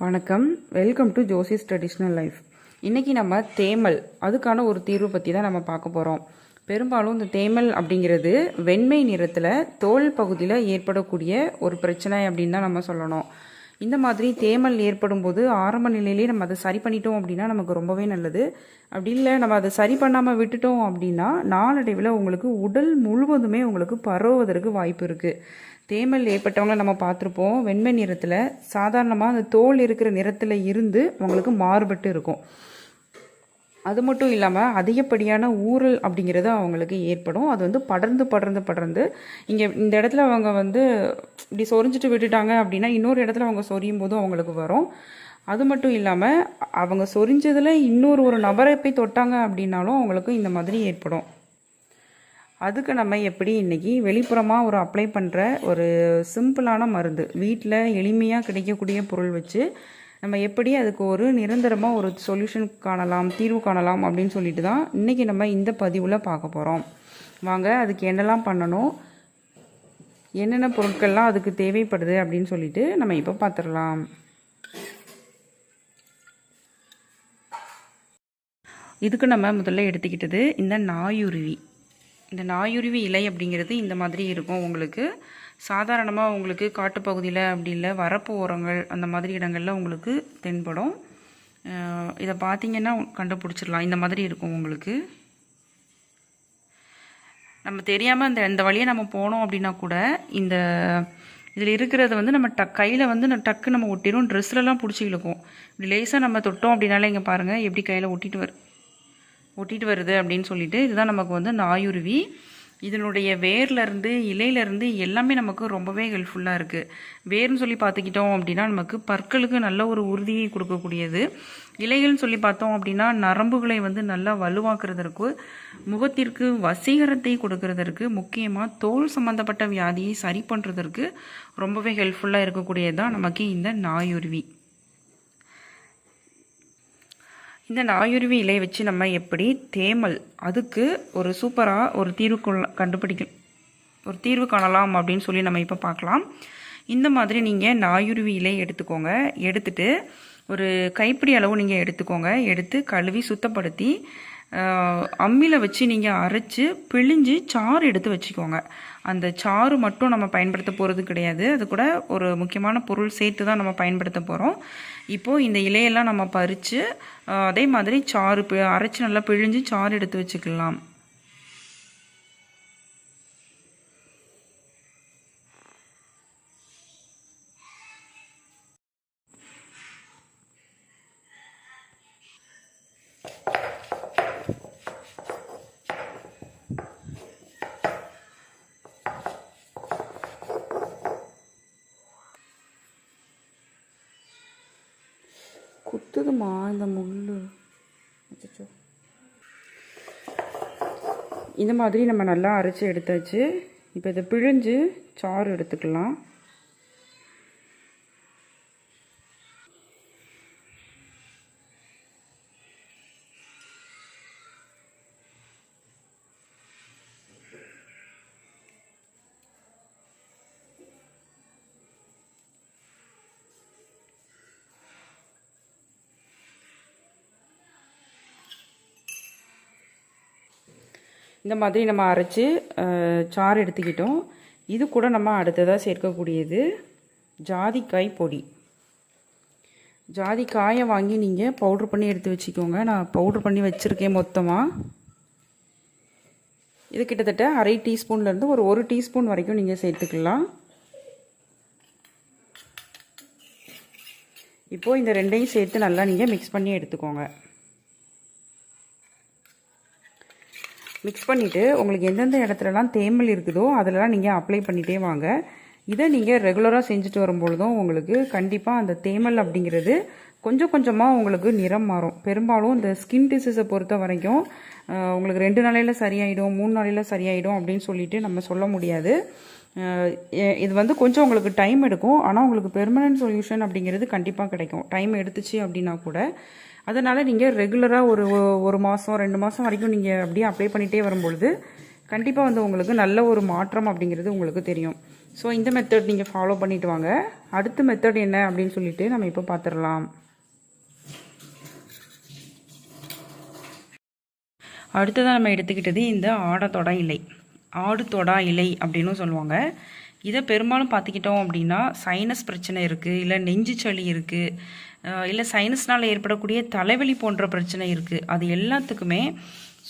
வணக்கம். Welcome to Joshi's traditional life இன்றைக்கி நம்ம தேமல் அதுக்கான ஒரு தீர்வு பற்றி தான் நம்ம பார்க்க போகிறோம் பெரும்பாலும் இந்த தேமல் அப்படிங்கிறது வெண்மை நிறத்தில் தோல் பகுதியில் ஏற்படக்கூடிய ஒரு பிரச்சனை அப்படின்னு தான் நம்ம சொல்லணும். இந்த மாதிரி தேமல் ஏற்படும் போது ஆரம்ப நிலையிலேயே நம்ம அதை சரி பண்ணிட்டோம் அப்படின்னா நமக்கு ரொம்பவே நல்லது. அப்படி இல்லை நம்ம அதை சரி பண்ணாமல் விட்டுட்டோம் அப்படின்னா நாளடைவில் உங்களுக்கு உடல் முழுவதுமே உங்களுக்கு பரவுவதற்கு வாய்ப்பு இருக்குது தேமல் ஏற்பட்டவங்களை நம்ம பார்த்துருப்போம். வெண்மை நிறத்தில் சாதாரணமாக அந்த தோல் இருக்கிற நிறத்தில் இருந்து அவங்களுக்கு மாறுபட்டு இருக்கும். அது மட்டும் இல்லாமல் அதிகப்படியான ஊறல் அப்படிங்கிறது அவங்களுக்கு ஏற்படும். அது வந்து படர்ந்து படர்ந்து படர்ந்து இங்கே இந்த இடத்துல அவங்க வந்து இப்படி சொரிஞ்சிட்டு விட்டுட்டாங்க அப்படின்னா இன்னொரு இடத்துல அவங்க சொரியும் போதும் அவங்களுக்கு வரும். அது மட்டும் இல்லாமல் அவங்க சொரிஞ்சதில் இன்னொரு ஒரு நபரை போய் தொட்டாங்க அப்படின்னாலும் அவங்களுக்கு இந்த மாதிரி ஏற்படும். அதுக்கு நம்ம எப்படி இன்றைக்கி வெளிப்புறமாக ஒரு அப்ளை பண்ணுற ஒரு சிம்பிளான மருந்து வீட்டில் எளிமையாக கிடைக்கக்கூடிய பொருள் வச்சு நம்ம எப்படி அதுக்கு ஒரு நிரந்தரமாக ஒரு சொல்யூஷன் காணலாம் தீர்வு காணலாம் அப்படின்னு சொல்லிட்டு தான் இன்றைக்கி நம்ம இந்த பதிவில் பார்க்க போகிறோம் வாங்க அதுக்கு என்னெல்லாம் பண்ணணும் என்னென்ன பொருட்கள்லாம் அதுக்கு தேவைப்படுது அப்படின்னு சொல்லிட்டு நம்ம இப்போ பார்த்துடலாம் இதுக்கு நம்ம முதல்ல எடுத்துக்கிட்டது இந்த நாயுருவி. இந்த நாயுருவி இலை அப்படிங்கிறது இந்த மாதிரி இருக்கும் உங்களுக்கு. சாதாரணமாக உங்களுக்கு காட்டுப்பகுதியில் அப்படி இல்லை வரப்பு ஓரங்கள் அந்த மாதிரி இடங்களில் உங்களுக்கு தென்படும். இதை பார்த்தீங்கன்னா கண்டுபிடிச்சிடலாம். இந்த மாதிரி இருக்கும் உங்களுக்கு. நம்ம தெரியாமல் இந்த இந்த வழியை நம்ம போனோம் அப்படின்னா கூட இந்த இதில் இருக்கிறத வந்து நம்ம டக் கையில் வந்து நம்ம டக்கு நம்ம ஒட்டிடும் ட்ரெஸ்லலாம் பிடிச்சி இழுக்கும். இப்படி லேசாக நம்ம தொட்டோம் அப்படின்னாலே இங்கே பாருங்கள் எப்படி கையில் ஒட்டிட்டு வரும் ஒட்டிட்டு வருது அப்படின்னு சொல்லிட்டு இதுதான் நமக்கு வந்து நாயுருவி. இதனுடைய வேர்லேருந்து இலையிலேருந்து எல்லாமே நமக்கு ரொம்பவே ஹெல்ப்ஃபுல்லாக இருக்குது வேர்னு சொல்லி பார்த்துக்கிட்டோம் அப்படின்னா நமக்கு பற்களுக்கு நல்ல ஒரு உறுதியை கொடுக்கக்கூடியது. இலைகள்னு சொல்லி பார்த்தோம் அப்படின்னா நரம்புகளை வந்து நல்லா வலுவாக்குறதற்கு முகத்திற்கு வசீகரத்தை கொடுக்கறதற்கு முக்கியமாக தோல் சம்மந்தப்பட்ட வியாதியை சரி பண்ணுறதற்கு ரொம்பவே ஹெல்ப்ஃபுல்லாக இருக்கக்கூடியது தான் நமக்கு இந்த நாயுருவி. இந்த நாயுருவி இலையை வச்சு நம்ம எப்படி தேமல் அதுக்கு ஒரு சூப்பராக ஒரு தீர்வு கண்டுபிடிக்க ஒரு தீர்வு காணலாம் அப்படின்னு சொல்லி நம்ம இப்போ பார்க்கலாம் இந்த மாதிரி நீங்கள் நாயுருவி இலை எடுத்துக்கோங்க. எடுத்துட்டு ஒரு கைப்பிடி அளவு நீங்கள் எடுத்துக்கோங்க. எடுத்து கழுவி சுத்தப்படுத்தி அம்மியில் வச்சு நீங்கள் அரைச்சி பிழிஞ்சு சாறு எடுத்து வச்சுக்கோங்க. அந்த சாறு மட்டும் நம்ம பயன்படுத்த போகிறது கிடையாது. அது கூட ஒரு முக்கியமான பொருள் சேர்த்து தான் நம்ம பயன்படுத்த போகிறோம் இப்போது இந்த இலையெல்லாம் நம்ம பறித்து அதே மாதிரி சாறு பி- நல்லா பிழிஞ்சு சாறு எடுத்து வச்சுக்கலாம். குத்துதுமா இந்த முள் அச்சோ இந்த மாதிரி நம்ம நல்லா அரைச்சி எடுத்தாச்சு. இப்போ இதை பிழிஞ்சு சாறு எடுத்துக்கலாம். இந்த மாதிரி நம்ம அரைச்சி சாறு எடுத்துக்கிட்டோம். இது கூட நம்ம அடுத்ததாக சேர்க்கக்கூடியது ஜாதிக்காய் பொடி. ஜாதிக்காயை வாங்கி நீங்கள் பவுட்ரு பண்ணி எடுத்து வச்சுக்கோங்க. நான் பவுட்ரு பண்ணி வச்சுருக்கேன் மொத்தமாக இது கிட்டத்தட்ட அரை டீஸ்பூன்லேருந்து ஒரு ஒரு டீஸ்பூன் வரைக்கும் நீங்கள் சேர்த்துக்கலாம். இப்போது இந்த ரெண்டையும் சேர்த்து நல்லா நீங்கள் மிக்ஸ் பண்ணி எடுத்துக்கோங்க. மிக்ஸ் பண்ணிவிட்டு உங்களுக்கு எந்தெந்த இடத்துலலாம் தேமல் இருக்குதோ அதிலலாம் நீங்கள் அப்ளை பண்ணிகிட்டே வாங்க. இதை நீங்கள் ரெகுலராக செஞ்சுட்டு வரும்பொழுதும் உங்களுக்கு கண்டிப்பாக அந்த தேமல் அப்படிங்கிறது கொஞ்சம் கொஞ்சமாக உங்களுக்கு நிறம் மாறும். பெரும்பாலும் இந்த ஸ்கின் டிசீஸை பொறுத்த வரைக்கும் உங்களுக்கு ரெண்டு நாளையில் சரியாயிடும் மூணு நாளையில் சரியாயிடும் அப்படின்னு சொல்லிட்டு நம்ம சொல்ல முடியாது. இது வந்து கொஞ்சம் உங்களுக்கு டைம் எடுக்கும். ஆனால் உங்களுக்கு பெர்மனன்ட் சொல்யூஷன் அப்படிங்கிறது கண்டிப்பாக கிடைக்கும். டைம் எடுத்துச்சு அப்படின்னா கூட அதனால் நீங்கள் ரெகுலராக ஒரு ஒரு மாதம் ரெண்டு மாதம் வரைக்கும் நீங்கள் அப்படியே அப்ளை பண்ணிகிட்டே வரும்பொழுது கண்டிப்பாக வந்து உங்களுக்கு நல்ல ஒரு மாற்றம் அப்படிங்கிறது உங்களுக்கு தெரியும். ஸோ இந்த மெத்தட் நீங்கள் ஃபாலோ பண்ணிட்டு வாங்க. அடுத்த மெத்தட் என்ன அப்படின்னு சொல்லிட்டு நம்ம இப்போ பார்த்துடலாம் அடுத்ததாக நம்ம எடுத்துக்கிட்டது இந்த ஆடத்தொடா இலை. ஆடு தொடா இலை அப்படின்னு சொல்லுவாங்க. இதை பெரும்பாலும் பார்த்துக்கிட்டோம் அப்படின்னா சைனஸ் பிரச்சனை இருக்குது இல்லை நெஞ்சு சளி இருக்குது இல்லை சைனஸ்னால் ஏற்படக்கூடிய தலைவலி போன்ற பிரச்சனை இருக்குது அது எல்லாத்துக்குமே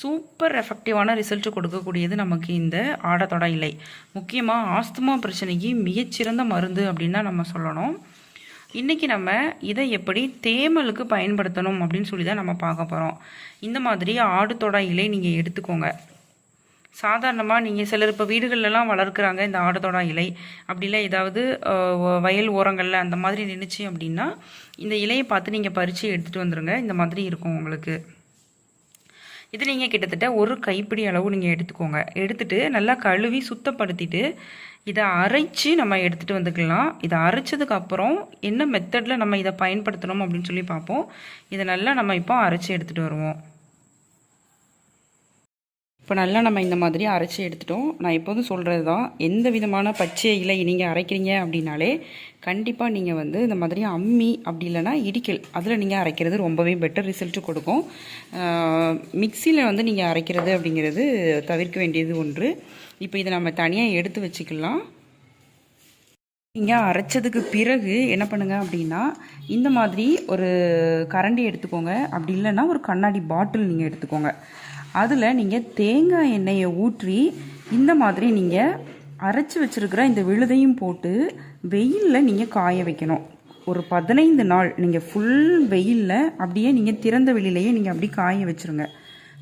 சூப்பர் எஃபெக்டிவான ரிசல்ட் கொடுக்கக்கூடியது நமக்கு இந்த ஆடத்தொடை இலை. முக்கியமாக ஆஸ்துமா பிரச்சனைக்கு மிகச்சிறந்த மருந்து அப்படின்னு தான் நம்ம சொல்லணும். இன்றைக்கி நம்ம இதை எப்படி தேமலுக்கு பயன்படுத்தணும் அப்படின்னு சொல்லி தான் நம்ம பார்க்க போகிறோம் இந்த மாதிரி ஆடுத்தொடா இலை நீங்கள் எடுத்துக்கோங்க. சாதாரணமாக நீங்கள் சிலர் இப்போ வீடுகள்லாம் வளர்க்குறாங்க இந்த ஆடுதொடா இலை. அப்படி இல்லை ஏதாவது வயல் ஓரங்களில் அந்த மாதிரி நின்றுச்சு அப்படின்னா இந்த இலையை பார்த்து நீங்கள் பறித்து எடுத்துகிட்டு வந்துடுங்க இந்த மாதிரி இருக்கும் உங்களுக்கு. இது நீங்கள் கிட்டத்தட்ட ஒரு கைப்பிடி அளவு நீங்கள் எடுத்துக்கோங்க. எடுத்துகிட்டு நல்லா கழுவி சுத்தப்படுத்திட்டு இதை அரைச்சி நம்ம எடுத்துகிட்டு வந்துக்கலாம். இதை அரைச்சதுக்கு அப்புறம் என்ன மெத்தடில் நம்ம இதை பயன்படுத்தணும் அப்படின்னு சொல்லி பார்ப்போம். இதை நல்லா நம்ம இப்போ அரைச்சி எடுத்துகிட்டு வருவோம். இப்போ நல்லா நம்ம இந்த மாதிரி அரைச்சி எடுத்துட்டோம். நான் எப்போதும் சொல்கிறது தான் எந்த விதமான பச்சை இலை நீங்கள் அரைக்கிறீங்க அப்படின்னாலே கண்டிப்பாக நீங்கள் வந்து இந்த மாதிரி அம்மி அப்படி இல்லைன்னா இடிக்கல் அதில் நீங்கள் அரைக்கிறது ரொம்பவே பெட்டர் ரிசல்ட் கொடுக்கும். மிக்சியில் வந்து நீங்கள் அரைக்கிறது அப்படிங்கிறது தவிர்க்க வேண்டியது ஒன்று. இப்போ இதை நம்ம தனியாக எடுத்து வச்சுக்கலாம். நீங்கள் அரைச்சதுக்கு பிறகு என்ன பண்ணுங்கள் அப்படின்னா இந்த மாதிரி ஒரு கரண்டி எடுத்துக்கோங்க. அப்படி இல்லைன்னா ஒரு கண்ணாடி பாட்டில் நீங்கள் எடுத்துக்கோங்க. அதில் நீங்கள் தேங்காய் எண்ணெயை ஊற்றி இந்த மாதிரி நீங்கள் அரைச்சி வச்சிருக்கிற இந்த விழுதையும் போட்டு வெயிலில் நீங்கள் காய வைக்கணும். ஒரு பதினைந்து நாள் நீங்கள் ஃபுல் வெயிலில் அப்படியே நீங்கள் திறந்த வெளியிலையே நீங்கள் அப்படி காய வச்சிருங்க.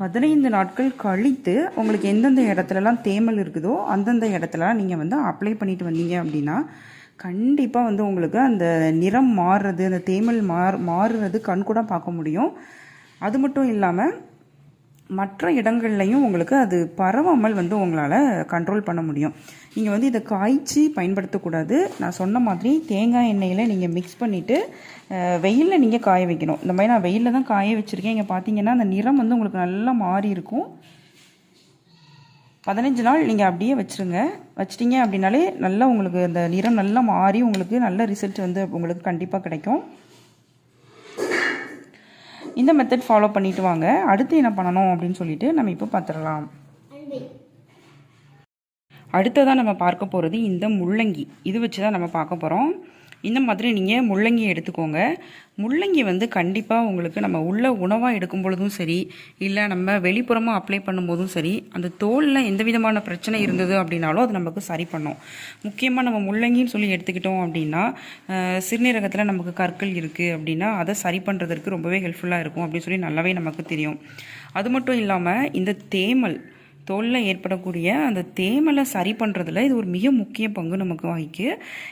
பதினைந்து நாட்கள் கழித்து உங்களுக்கு எந்தெந்த இடத்துலலாம் தேமல் இருக்குதோ அந்தந்த இடத்துலலாம் நீங்கள் வந்து அப்ளை பண்ணிட்டு வந்தீங்க அப்படின்னா கண்டிப்பாக வந்து உங்களுக்கு அந்த நிறம் மாறுறது அந்த தேமல் மாறு மாறுறது கண்கூட பார்க்க முடியும். அது மட்டும் இல்லாமல் மற்ற இடங்கள்லையும் உங்களுக்கு அது பரவாமல் வந்து உங்களால் கண்ட்ரோல் பண்ண முடியும். நீங்கள் வந்து இதை காய்ச்சி பயன்படுத்தக்கூடாது. நான் சொன்ன மாதிரி தேங்காய் எண்ணெயில் நீங்கள் மிக்ஸ் பண்ணிவிட்டு வெயிலில் நீங்கள் காய வைக்கணும். இந்த மாதிரி நான் வெயிலில் தான் காய வச்சுருக்கேன். இங்கே பார்த்தீங்கன்னா அந்த நிறம் வந்து உங்களுக்கு நல்லா மாறி இருக்கும். பதினஞ்சு நாள் நீங்கள் அப்படியே வச்சுருங்க. வச்சிட்டிங்க அப்படின்னாலே நல்லா உங்களுக்கு அந்த நிறம் நல்லா மாறி உங்களுக்கு நல்ல ரிசல்ட் வந்து உங்களுக்கு கண்டிப்பாக கிடைக்கும். இந்த மெத்தட் ஃபாலோ பண்ணிட்டு வாங்க. அடுத்து என்ன பண்ணணும் அப்படின்னு சொல்லிட்டு நம்ம இப்போ பார்த்துடலாம் அடுத்ததாக நம்ம பார்க்க போகிறது இந்த முள்ளங்கி. இது வச்சு தான் நம்ம பார்க்க போகிறோம் இந்த மாதிரி நீங்கள் முள்ளங்கி எடுத்துக்கோங்க. முள்ளங்கி வந்து கண்டிப்பாக உங்களுக்கு நம்ம உள்ள உணவாக எடுக்கும் பொழுதும் சரி இல்லை நம்ம வெளிப்புறமாக அப்ளை பண்ணும்போதும் சரி அந்த தோலில் எந்த விதமான பிரச்சனை இருந்தது அப்படின்னாலும் அது நமக்கு சரி பண்ணும். முக்கியமாக நம்ம முள்ளங்கின்னு சொல்லி எடுத்துக்கிட்டோம் அப்படின்னா சிறுநீரகத்தில் நமக்கு கற்கள் இருக்குது அப்படின்னா அதை சரி பண்ணுறதுக்கு ரொம்பவே ஹெல்ப்ஃபுல்லாக இருக்கும் அப்படின்னு சொல்லி நல்லாவே நமக்கு தெரியும். அது மட்டும் இல்லாமல் இந்த தேமல் தோலில் ஏற்படக்கூடிய அந்த தேமலை சரி பண்ணுறதுல இது ஒரு மிக முக்கிய பங்கு நமக்கு வகிக்கு.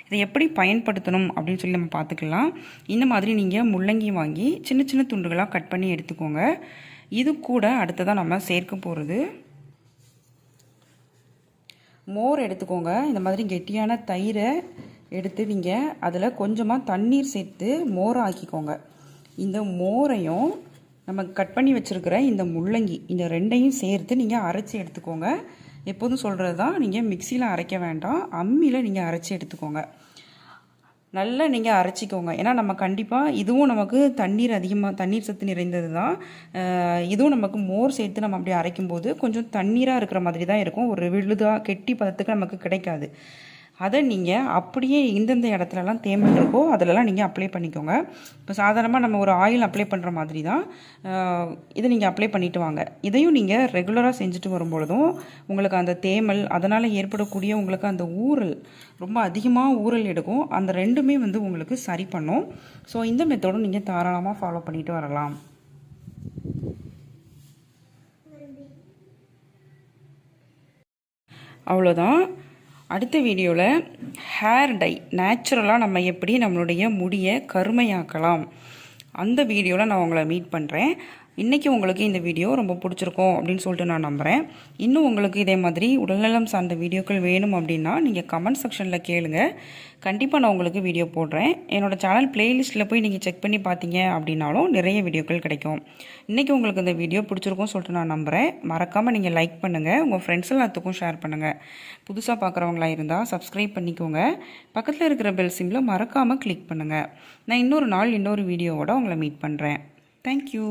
இதை எப்படி பயன்படுத்தணும் அப்படின்னு சொல்லி நம்ம பார்த்துக்கலாம் இந்த மாதிரி நீங்கள் முள்ளங்கி வாங்கி சின்ன சின்ன துண்டுகளாக கட் பண்ணி எடுத்துக்கோங்க. இது கூட அடுத்ததாக நம்ம சேர்க்க போகிறது மோர் எடுத்துக்கோங்க. இந்த மாதிரி கெட்டியான தயிரை எடுத்து நீங்கள் அதில் கொஞ்சமாக தண்ணீர் சேர்த்து மோர் ஆக்கிக்கோங்க. இந்த மோரையும் நம்ம கட் பண்ணி வச்சுருக்கிற இந்த முள்ளங்கி இந்த ரெண்டையும் சேர்த்து நீங்கள் அரைச்சி எடுத்துக்கோங்க. எப்போதும் சொல்கிறது தான் நீங்கள் மிக்சியில் அரைக்க வேண்டாம் அம்மியில் நீங்கள் அரைச்சி எடுத்துக்கோங்க. நல்லா நீங்கள் அரைச்சிக்கோங்க. ஏன்னா நம்ம கண்டிப்பாக இதுவும் நமக்கு தண்ணீர் அதிகமாக தண்ணீர் சத்து நிறைந்தது தான் இதுவும் நமக்கு மோர் சேர்த்து நம்ம அப்படி அரைக்கும்போது கொஞ்சம் தண்ணீராக இருக்கிற மாதிரி தான் இருக்கும். ஒரு விழுதாக கெட்டி பதத்துக்கு நமக்கு கிடைக்காது. அதை நீங்கள் அப்படியே இந்தந்த இடத்துலலாம் தேமல் இருக்கோ அதிலலாம் நீங்கள் அப்ளை பண்ணிக்கோங்க. இப்போ சாதாரணமாக நம்ம ஒரு ஆயில் அப்ளை பண்ணுற மாதிரி தான் இதை நீங்கள் அப்ளை பண்ணிட்டு வாங்க. இதையும் நீங்கள் ரெகுலராக செஞ்சுட்டு வரும்பொழுதும் உங்களுக்கு அந்த தேமல் அதனால் ஏற்படக்கூடிய உங்களுக்கு அந்த ஊறல் ரொம்ப அதிகமாக ஊறல் எடுக்கும். அந்த ரெண்டுமே வந்து உங்களுக்கு சரி பண்ணும். ஸோ இந்த மெத்தடும் நீங்கள் தாராளமாக ஃபாலோ பண்ணிட்டு வரலாம். அவ்வளோதான் அடுத்த வீடியோவில் ஹேர் டை நேச்சுரலாக நம்ம எப்படி நம்மளுடைய முடியை கருமையாக்கலாம். அந்த வீடியோவில் நான் உங்களை மீட் பண்ணுறேன் இன்றைக்கி உங்களுக்கு இந்த வீடியோ ரொம்ப பிடிச்சிருக்கும் அப்படின்னு சொல்லிட்டு நான் நம்புகிறேன் இன்னும் உங்களுக்கு இதே மாதிரி உடல்நலம் சார்ந்த வீடியோக்கள் வேணும் அப்படின்னா நீங்கள் கமெண்ட் செக்ஷனில் கேளுங்க. கண்டிப்பாக நான் உங்களுக்கு வீடியோ போடுறேன். என்னோடய சேனல் பிளேலிஸ்ட்டில் போய் நீங்கள் செக் பண்ணி பார்த்தீங்க அப்படின்னாலும் நிறைய வீடியோக்கள் கிடைக்கும். இன்றைக்கி உங்களுக்கு இந்த வீடியோ பிடிச்சிருக்கும் சொல்லிட்டு நான் நம்புகிறேன் மறக்காமல் நீங்கள் லைக் பண்ணுங்கள் உங்கள் ஃப்ரெண்ட்ஸ் எல்லாத்துக்கும் ஷேர் பண்ணுங்கள் புதுசாக பார்க்குறவங்களா இருந்தால் சப்ஸ்கிரைப் பண்ணிக்கோங்க. பக்கத்தில் இருக்கிற பெல் சிம்மில் மறக்காமல் கிளிக் பண்ணுங்கள் நான் இன்னொரு நாள் இன்னொரு வீடியோவோட உங்களை மீட் பண்ணுறேன் தேங்க்யூ